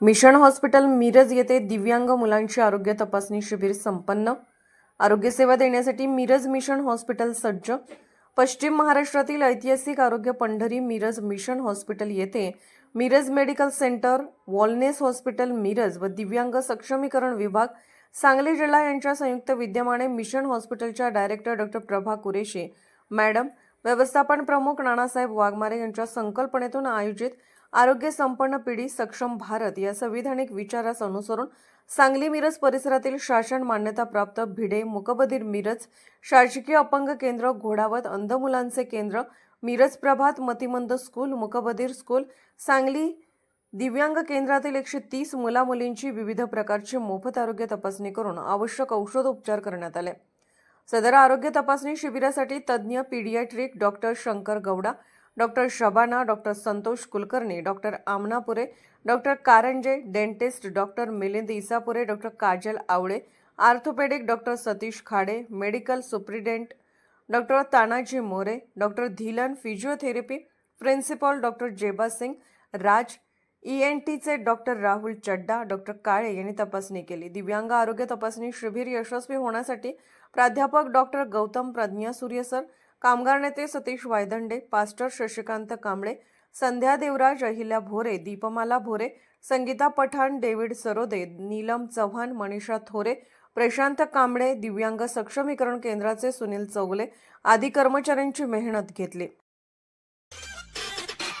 Mission hospital Miraj येथे दिव्यांग मुलांची आरोग्य तपासणी शिबिर संपन्न. आरोग्यसेवा देण्यासाठी मिरज मिशन हॉस्पिटल सज्ज. पश्चिम महाराष्ट्रातील ऐतिहासिक आरोग्य पंढरी मिरज मिशन हॉस्पिटल येथे Miraj medical centre wellness hospital Miraj व दिव्यांग सक्षमीकरण विभाग सांगली जिल्हा यांच्या संयुक्त विद्यमाने मिशन हॉस्पिटलच्या director doctor Prabha Qureshi madam व्यवस्थापन प्रमुख नानासाहेब वाघमारे यांच्या संकल्पनेतून आयोजित आरोग्य संपन्न पिढी सक्षम भारत या संविधानिक विचारास अनुसरून सांगली मिरज परिसरातील शासन मान्यताप्राप्त भिडे मुकबधीर मिरज शासकीय अपंग केंद्र घोडावत अंध मुलांचे केंद्र मिरज प्रभात मतिमंद स्कूल मुकबधीर स्कूल सांगली दिव्यांग केंद्रातील एकशे तीस मुलामुलींची विविध प्रकारची मोफत आरोग्य तपासणी करून आवश्यक औषधोपचार करण्यात आले. सदर आरोग्य तपासणी शिबिरासाठी तज्ज्ञ paediatric doctor Shankar Gowda doctor Shabana doctor Santosh Kulkarni doctor Amnapure doctor Karanje dentist doctor Milind Isapure doctor Kajal Awale orthopaedic doctor Satish Khade medical superintendent doctor Tanaji More doctor Dhillon physiotherapy principal doctor Jeba Singh Raj E N टीचे doctor Rahul चड्डा doctor Kale यांनी तपासणी केली. दिव्यांग आरोग्य तपासणी शिबिर यशस्वी होण्यासाठी प्राध्यापक डॉक्टर गौतम प्रज्ञा सूर्यसर कामगार नेते सतीश वायदंडे पास्टर शशिकांत कांबळे संध्या देवराज अहिल्या भोरे दीपमाला भोरे संगीता पठाण डेव्हिड सरोदे नीलम चव्हाण मनीषा थोरे प्रशांत कांबळे दिव्यांग सक्षमीकरण केंद्राचे सुनील चौगले आदी कर्मचाऱ्यांची मेहनत घेतली.